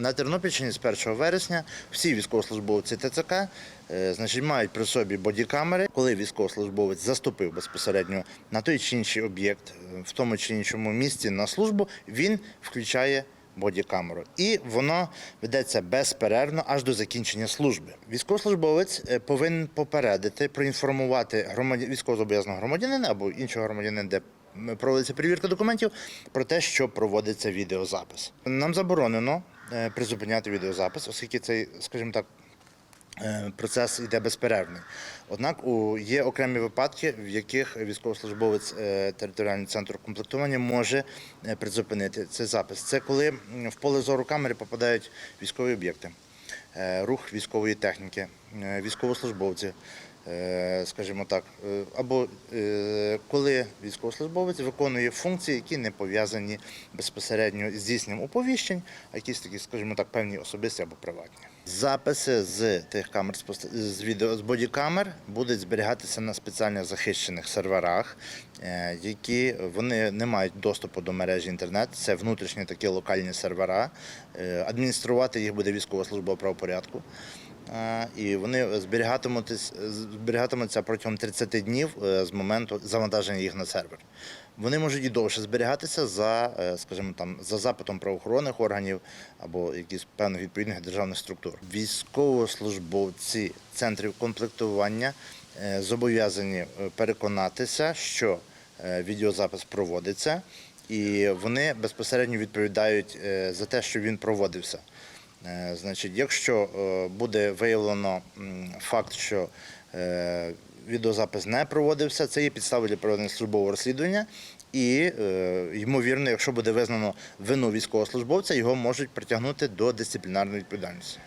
На Тернопільщині з 1 вересня всі військовослужбовці ТЦК е, значить, мають при собі бодікамери. Коли військовослужбовець заступив безпосередньо на той чи інший об'єкт, е, в тому чи іншому місці на службу, він включає бодікамеру. І воно ведеться безперервно аж до закінчення служби. Військовослужбовець е, повинен попередити, проінформувати громадян, військовозобов'язаного громадянина або іншого громадянина, де проводиться перевірка документів, про те, що проводиться відеозапис. Нам заборонено призупиняти відеозапис, оскільки цей, скажімо так, е, процес йде безперервний. Однак є окремі випадки, в яких військовослужбовець е, територіального центру комплектування може е, призупинити цей запис. Це коли в поле зору камери попадають військові об'єкти, е, рух військової техніки, е, військовослужбовці. Е, Скажімо так, е, або е, коли військовослужбовець виконує функції, які не пов'язані безпосередньо з здійсненням оповіщень, а якісь такі, скажімо так, певні особисті або приватні. Записи з тих камер з відео з бодікамер будуть зберігатися на спеціально захищених серверах, які вони не мають доступу до мережі інтернет. Це внутрішні такі локальні сервера. Адмініструвати їх буде військова служба правопорядку. І вони зберігатимуться, зберігатимуться протягом 30 днів е, з моменту завантаження їх на сервер. Вони можуть і довше зберігатися за, е, скажімо, там за запитом правоохоронних органів або якихось певних відповідних державних структур. Військовослужбовці центрів комплектування е, зобов'язані переконатися, що відеозапис проводиться, і вони безпосередньо відповідають за те, що він проводився. Е, Значить, якщо е, буде виявлено факт, що е, відеозапис не проводився, це є підстави для проведення службового розслідування. І, ймовірно, якщо буде визнано вину військовослужбовця, його можуть притягнути до дисциплінарної відповідальності.